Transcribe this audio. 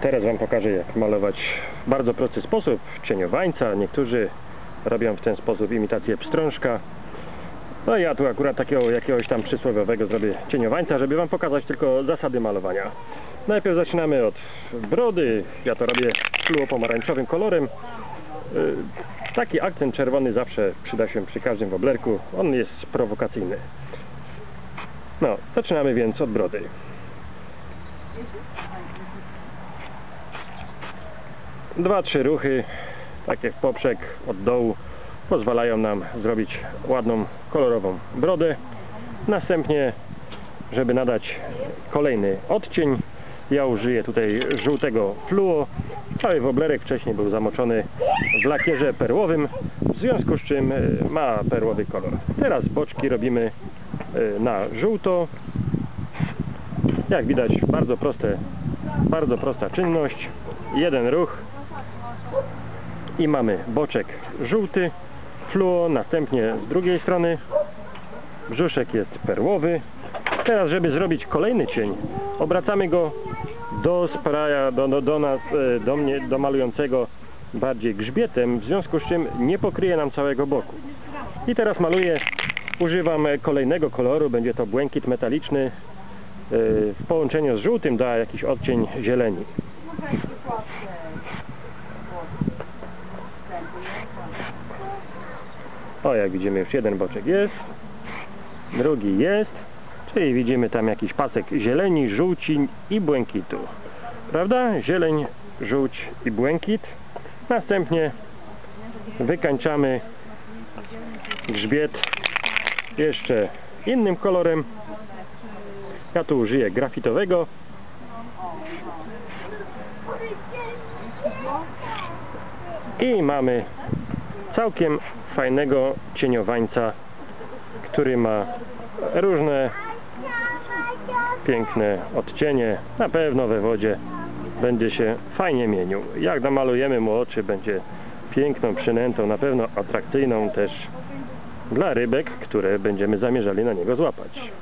Teraz Wam pokażę jak malować w bardzo prosty sposób cieniowańca. Niektórzy robią w ten sposób imitację pstrążka. No ja tu akurat takiego jakiegoś tam przysłowiowego zrobię cieniowańca, żeby Wam pokazać tylko zasady malowania. Najpierw zaczynamy od brody. Ja to robię fluopomarańczowym kolorem. Y, Taki akcent czerwony zawsze przyda się przy każdym woblerku. On jest prowokacyjny. No, zaczynamy więc od brody. Dwa, trzy ruchy, takie w poprzek od dołu, pozwalają nam zrobić ładną, kolorową brodę. Następnie, żeby nadać kolejny odcień, ja użyję tutaj żółtego fluo. Cały woblerek wcześniej był zamoczony w lakierze perłowym, w związku z czym e, ma perłowy kolor. Teraz boczki robimy e, na żółto. Jak widać, bardzo proste, bardzo prosta czynność. Jeden ruch i mamy boczek żółty, fluo, następnie z drugiej strony brzuszek jest perłowy. Teraz, żeby zrobić kolejny cień, obracamy go do spraya, do, do, do nas, e, do mnie, do malującego bardziej grzbietem, w związku z czym nie pokryje nam całego boku. I teraz maluję, używam kolejnego koloru, będzie to błękit metaliczny, e, w połączeniu z żółtym da jakiś odcień zieleni. O, jak widzimy już jeden boczek jest, drugi jest, czyli widzimy tam jakiś pasek zieleni, żółci i błękitu. Prawda? Zieleń, żółć i błękit. Następnie wykańczamy grzbiet jeszcze innym kolorem. Ja tu użyję grafitowego. I mamy całkiem fajnego cieniowańca, który ma różne piękne odcienie. Na pewno we wodzie będzie się fajnie mienił. Jak namalujemy mu oczy, będzie piękną przynętą, na pewno atrakcyjną też dla rybek, które będziemy zamierzali na niego złapać.